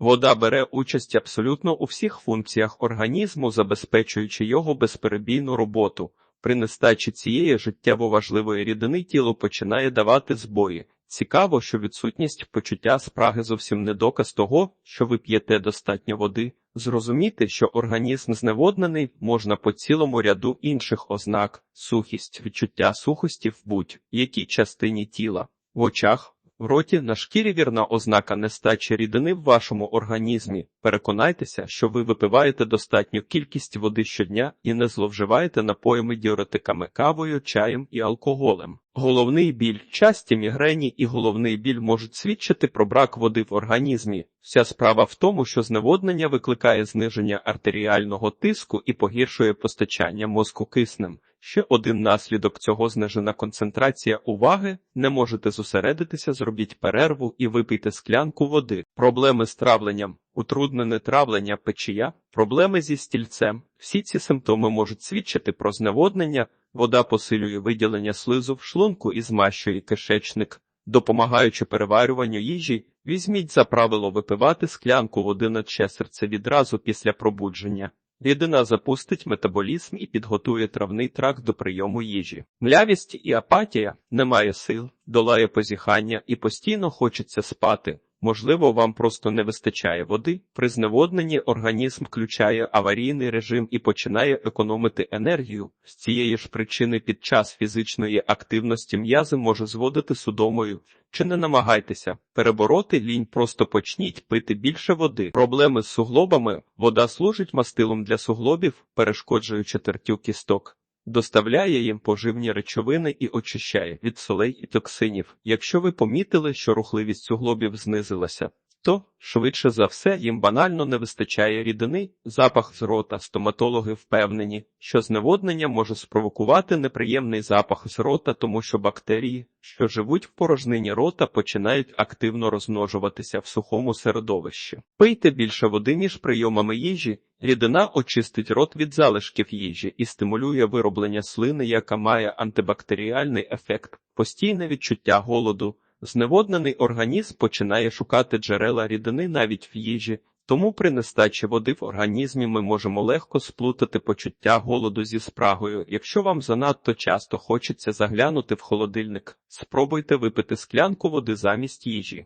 Вода бере участь абсолютно у всіх функціях організму, забезпечуючи його безперебійну роботу. При нестачі цієї життєво важливої рідини тіло починає давати збої. Цікаво, що відсутність почуття спраги зовсім не доказ того, що ви п'єте достатньо води. Зрозуміти, що організм зневоднений, можна по цілому ряду інших ознак: сухість, відчуття сухості в будь-якій частині тіла, в очах, в роті, на шкірі вірна ознака нестачі рідини в вашому організмі. Переконайтеся, що ви випиваєте достатню кількість води щодня і не зловживаєте напоями діуретиками, кавою, чаєм і алкоголем. Головний біль, часті мігрені і головний біль можуть свідчити про брак води в організмі. Вся справа в тому, що зневоднення викликає зниження артеріального тиску і погіршує постачання мозку киснем. Ще один наслідок цього знижена концентрація уваги. Не можете зосередитися, зробіть перерву і випийте склянку води. Проблеми з травленням, утруднене травлення печія, проблеми зі стільцем. Всі ці симптоми можуть свідчити про зневоднення. Вода посилює виділення слизу в шлунку і змащує кишечник. Допомагаючи переварюванню їжі, візьміть за правило випивати склянку води на ще серце відразу після пробудження. Рідина запустить метаболізм і підготує травний тракт до прийому їжі. Млявість і апатія немає сил, долає позіхання і постійно хочеться спати. Можливо, вам просто не вистачає води. При зневодненні організм включає аварійний режим і починає економити енергію. З цієї ж причини під час фізичної активності м'язи може зводити судомою. Чи не намагайтеся перебороти лінь, просто почніть пити більше води. Проблеми з суглобами вода служить мастилом для суглобів, перешкоджуючи тертю кісток. Доставляє їм поживні речовини і очищає від солей і токсинів. Якщо ви помітили, що рухливість суглобів знизилася, то швидше за все їм банально не вистачає рідини, запах з рота. Стоматологи впевнені, що зневоднення може спровокувати неприємний запах з рота, тому що бактерії, що живуть в порожнині рота, починають активно розмножуватися в сухому середовищі. Пийте більше води між прийомами їжі. Рідина очистить рот від залишків їжі і стимулює вироблення слини, яка має антибактеріальний ефект, постійне відчуття голоду. Зневоднений організм починає шукати джерела рідини навіть в їжі, тому при нестачі води в організмі ми можемо легко сплутати почуття голоду зі спрагою. Якщо вам занадто часто хочеться заглянути в холодильник, спробуйте випити склянку води замість їжі.